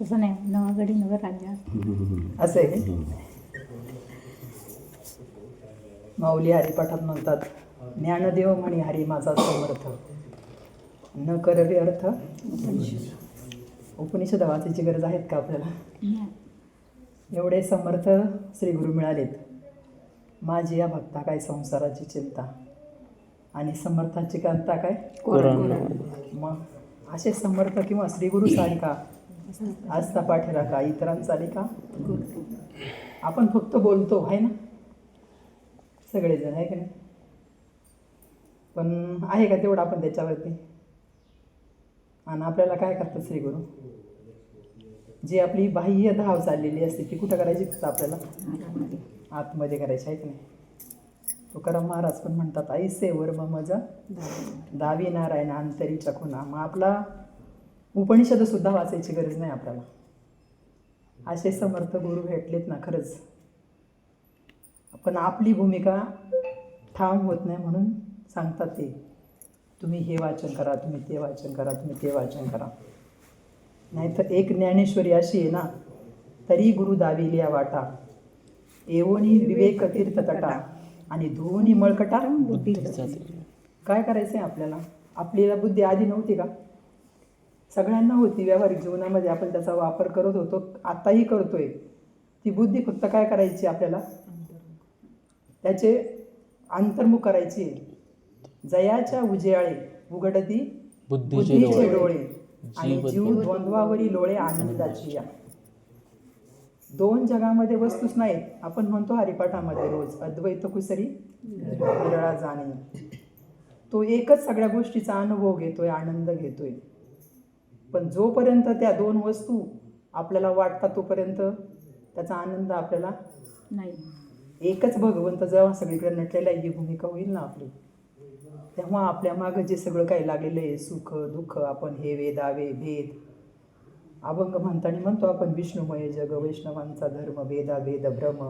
तसं नाही नवागडी नगर राज्य असं आहे का? माऊली हरिपाठात म्हणतात ज्ञानदेव म्हणी हरी माझा समर्थ. न करवे अर्थ उपनिषद. वाचायची गरज आहेत का आपल्याला? एवढे समर्थ श्री गुरु मिळालेत. माझी या भक्ता काय संसाराची चिंता? आणि समर्थाची कांता काय? मग असे समर्थ किंवा श्री गुरु सारिका आजचा पाठीरा का? इतरांचा का? आपण फक्त बोलतो आहे ना? सगळेजण आहे का नाही? पण आहे का तेवढं आपण त्याच्यावरती? आणि आपल्याला काय करतात श्री गुरु? जी आपली बाह्य धाव चाललेली असते ती कुठं करायची फक्त आपल्याला? आतमध्ये करायची आहे की नाही? तुकाराम महाराज पण म्हणतात आई सेवर मग मजा दावी नारायण अंतरीच्या खुना मग आपला उपनिषद सुद्धा वाचायची गरज नाही आपल्याला. असे समर्थ गुरु भेटलेत ना खरंच. पण आपली भूमिका ठाम होत नाही म्हणून सांगतात ते. तुम्ही हे वाचन करा तुम्ही ते वाचन करा तुम्ही ते वाचन करा. नाहीतर एक ज्ञानेश्वरी अशी आहे ना तरी गुरु दाविली या वाटा. एवोनी विवेक तीर्थ तटा आणि धुवनी मळकटा. काय करायचं आहे आपल्याला? आपल्याला बुद्धी आधी नव्हती का? सगळ्यांना होती व्यावहारिक जीवनामध्ये. आपण त्याचा वापर करत होतो. आताही करतोय. ती बुद्धी फक्त काय करायची आपल्याला? त्याचे अंतर्मुख करायची. जयाच्या उजेयाळे उघडती बुद्धीचे डोळे. डोळे आणि जीव द्वंद्वावरी लोळे आनंदाची या. दोन जगामध्ये वस्तूच नाहीत. आपण म्हणतो हरिपाठामध्ये रोज अद्वैत कुसरी विरळा जाणे. तो एकच सगळ्या गोष्टीचा अनुभव घेतोय आनंद घेतोय. पण जोपर्यंत त्या दोन वस्तू आपल्याला वाटतात तोपर्यंत त्याचा आनंद आपल्याला नाही. एकच भगवंत जेव्हा सगळीकडे नटलेला ही भूमिका होईल ना आपली? तेव्हा आपल्या मागं जे सगळं काही लागलेलं आहे सुख दुःख आपण हे वेदावे भेद अभंग म्हणताना म्हणतो आपण विष्णुमय जग वैष्णवांचा धर्म वेदा वेद भ्रम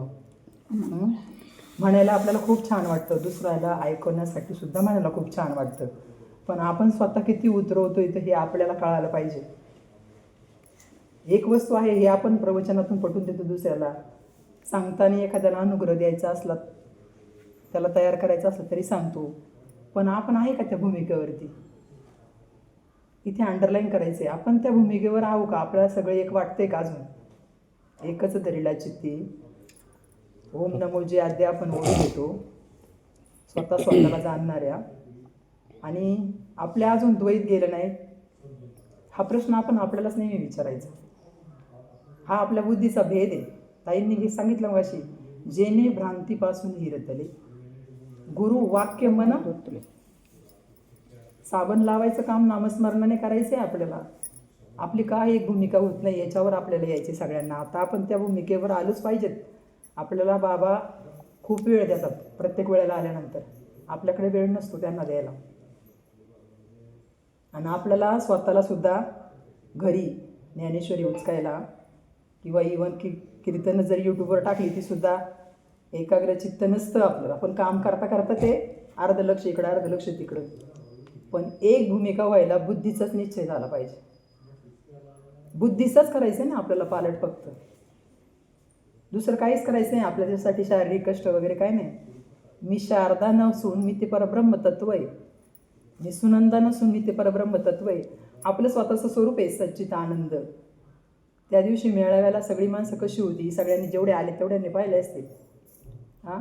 म्हणायला आपल्याला खूप छान वाटतं. दुसऱ्याला ऐकवण्यासाठी सुद्धा म्हणायला खूप छान वाटतं. पण आपण स्वतः किती उतरवतो तर हे आपल्याला कळायला पाहिजे. एक वस्तू आहे हे आपण प्रवचनातून पटून देतो दुसऱ्याला. सांगताना एखाद्याला अनुग्रह द्यायचा असला त्याला तयार करायचा असला तरी सांगतो. पण आपण आहे का त्या भूमिकेवरती? इथे अंडरलाईन करायचं आहे आपण त्या भूमिकेवर आहो का? आपल्याला सगळं एक वाटतंय का अजून? एकच धरीला चित्ती ओम नमो जे आद्या आपण ओळख घेतो स्वतः स्वतःला जाणणाऱ्या. आणि आपल्या अजून द्वैत गेलं नाही हा प्रश्न आपण आपल्यालाच नेहमी विचारायचा. हा आपल्या बुद्धीचा भेद आहे. ताईंनी हे सांगितलं वाशी जेने भ्रांतीपासून हिरतले. गुरु वाक्य मन साबण लावायचं काम नामस्मरणाने करायचं आहे आपल्याला. आपली काय एक भूमिका होत नाही याच्यावर आपल्याला यायची सगळ्यांना. आता आपण त्या भूमिकेवर आलोच पाहिजेत. आपल्याला बाबा खूप वेळ देतात प्रत्येक वेळेला आल्यानंतर. आपल्याकडे वेळ नसतो त्यांना द्यायला. आणि आपल्याला स्वतःला सुद्धा घरी ज्ञानेश्वरी उचकायला किंवा इवन की कीर्तनं जर यूट्यूबवर टाकली ती सुद्धा एकाग्र चित्त नसतं आपलं आपण काम करता करता ते अर्ध लक्ष इकडं अर्ध लक्ष तिकडं. पण एक भूमिका व्हायला बुद्धीचाच निश्चय झाला पाहिजे. बुद्धीचाच करायचं आहे ना आपल्याला पालट फक्त. दुसरं काहीच करायचं नाही. आपल्यासाठी शारीरिक कष्ट वगैरे काय नाही. मी शारदा नसून मी ते परब्रह्म तत्व आहे. हे सुनंदा नसून मी परब्रह्म तत्व आहे आपलं स्वतःचं स्वरूप आहे सच्चित आनंद. त्या दिवशी मेळाव्याला सगळी माणसं कशी होती सगळ्यांनी जेवढे आले तेवढ्यांनी पाहिले असते. हां?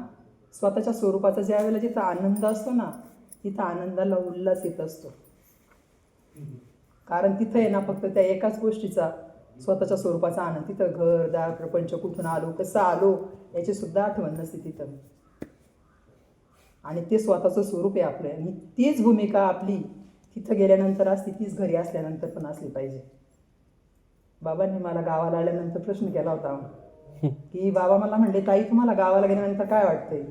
स्वतःच्या स्वरूपाचा ज्या वेळेला जिथं आनंद असतो ना तिथं आनंदाला उल्हास येत असतो. कारण तिथं आहे ना फक्त त्या एकाच गोष्टीचा स्वतःच्या स्वरूपाचा आनंद. तिथं घर दार प्रपंच कुठून आलो कसं आलो याची सुद्धा आठवण नसते तिथं. आणि ते स्वतःचं स्वरूप आहे आपलं. आणि तीच भूमिका आपली तिथं गेल्यानंतर असते तीच घरी असल्यानंतर पण असली पाहिजे. बाबांनी मला गावाला आल्यानंतर प्रश्न केला होता. की बाबा मला म्हणले ताई तुम्हाला गावाला गेल्यानंतर काय वाटतंय?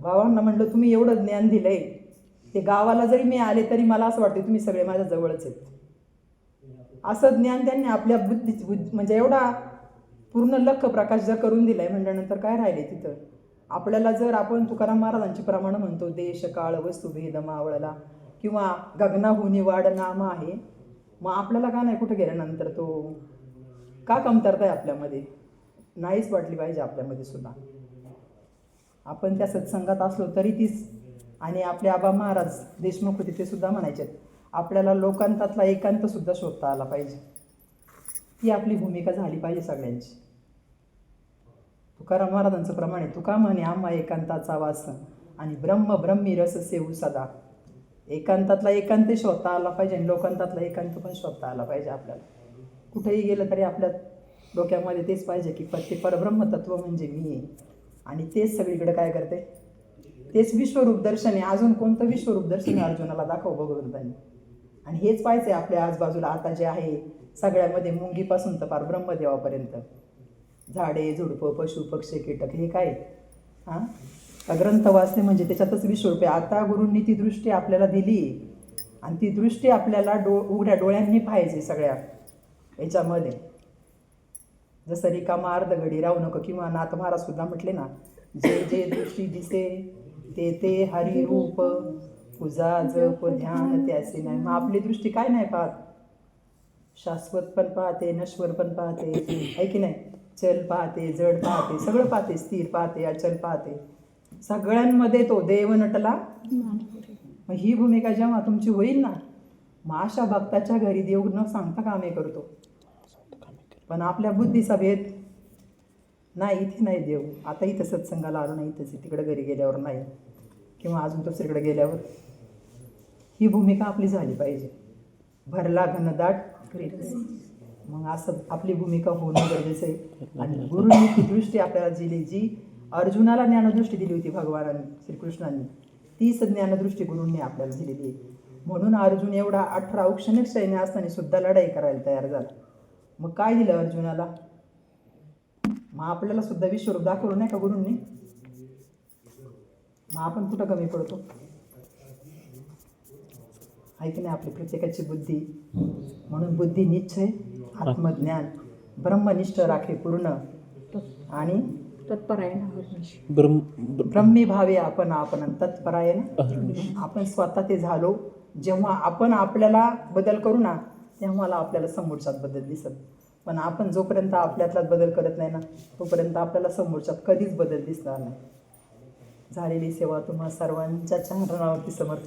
बाबांना म्हणलं तुम्ही एवढं ज्ञान दिलंय. ते गावाला जरी मी आले तरी मला असं वाटतं तुम्ही सगळे माझ्या जवळच आहेत. असं ज्ञान त्यांनी आपल्या बुद्धी म्हणजे एवढा पूर्ण लख प्रकाश जर करून दिलाय म्हटल्यानंतर काय राहिले तिथं? आपल्याला जर आपण तुकाराम महाराजांची प्रमाण म्हणतो देश काळ वस्तू भेद मावळला किंवा गगनाहुनी वाड नाम आहे मग आपल्याला का नाही कुठं गेल्यानंतर तो का कमतरता आहे आपल्यामध्ये? नाहीच वाटली पाहिजे आपल्यामध्ये सुद्धा. आपण त्या सत्संगात असलो तरी तीच. आणि आपले आबा महाराज देशमुख होते ते सुद्धा म्हणायचे आपल्याला लोकांतातला एकांत सुद्धा शोधता आला पाहिजे. ती आपली भूमिका झाली पाहिजे सगळ्यांची. तुकाराम महाराजांचं प्रमाण आहे. तुका म्हणे आम्हा एकांताचा वास. आणि ब्रह्म ब्रह्मी रस सेवू सदा. एकांतातला एकांत शोधता आला पाहिजे आणि लोकांतातला एकांत पण शोधता आला पाहिजे आपल्याला. कुठेही गेलं तरी आपल्या डोक्यामध्ये तेच पाहिजे की ते परब्रह्म तत्व म्हणजे मी आहे. आणि तेच सगळीकडे काय करते? तेच विश्वरूप दर्शन आहे. अजून कोणतं विश्वरूप दर्शन अर्जुनाला दाखव भगवंतांनी. आणि हेच पाहिजे आपल्या आजूबाजूला. आता जे आहे सगळ्यामध्ये मुंगीपासून तर पार ब्रह्मदेवापर्यंत. झाडे झुडपं पशु पक्षी कीटक हे काय? हां? का ग्रंथ वाचणे म्हणजे त्याच्यातच विश्वरूप आहे आता गुरूंनी ती दृष्टी आपल्याला दिली. आणि ती दृष्टी आपल्याला डो उघड्या डोळ्यांनी पाहिजे सगळ्या याच्यामध्ये. जसं रिकामा अर्धगडी राहू नको किंवा नाथ महाराज सुद्धा म्हटले ना जे जे दृष्टी दिसे ते ते हरिरूप पूजा जप ध्यान त्याचे नाही. मग आपली दृष्टी काय नाही पाहत? शाश्वत पण पाहते नश्वर पण पाहते. आहे की नाही? चल पाहते जड पाहते सगळं पाहते स्थिर पाहते अचल पाहते. सगळ्यांमध्ये तो देव नटला. मग ही भूमिका जेव्हा तुमची होईल ना मग अशा भक्ताच्या घरी देव न सांगता कामे करतो. पण आपल्या बुद्धिसभेत नाही इथे नाही देव. आता इथं सत्संगाला आलो नाही इथंच आहे. तिकडे घरी गेल्यावर नाही. किंवा अजून दुसरीकडे गेल्यावर. ही भूमिका आपली झाली पाहिजे. भरला घनदाट. मग असं आपली भूमिका होणं गरजेचं आहे. आणि गुरुनी ती दृष्टी आपल्याला दिली जी अर्जुनाला ज्ञानदृष्टी दिली होती भगवानांनी श्रीकृष्णांनी तीच ज्ञानदृष्टी गुरूंनी आपल्याला दिलेली आहे. म्हणून अर्जुन एवढा अठरा औक्षणिक सैन्य असताना सुद्धा लढाई करायला तयार झाला. मग काय दिलं अर्जुनाला? मग आपल्याला सुद्धा विश्वरूप दाखवलं नाही का गुरूंनी? मग आपण कुठं कमी पडतो? आहे की नाही आपली प्रत्येकाची बुद्धी. म्हणून बुद्धी निश्चय आत्मज्ञान ब्रह्मनिष्ठ राखे पूर्ण आणि तत्परायण ब्रह्म ब्र- ब्रह्मी भावे आपण आपण. तत्परायण. आपण स्वतः ते झालो. जेव्हा आपण आपल्याला बदल करू ना तेव्हा आपल्याला समोरच्यात बदल दिसत. पण आपण जोपर्यंत आपल्यातलाच बदल करत नाही ना तोपर्यंत आपल्याला समोरच्यात कधीच बदल दिसणार नाही. झालेली सेवा तुम्हा सर्वांच्या चरणावरती समर्पित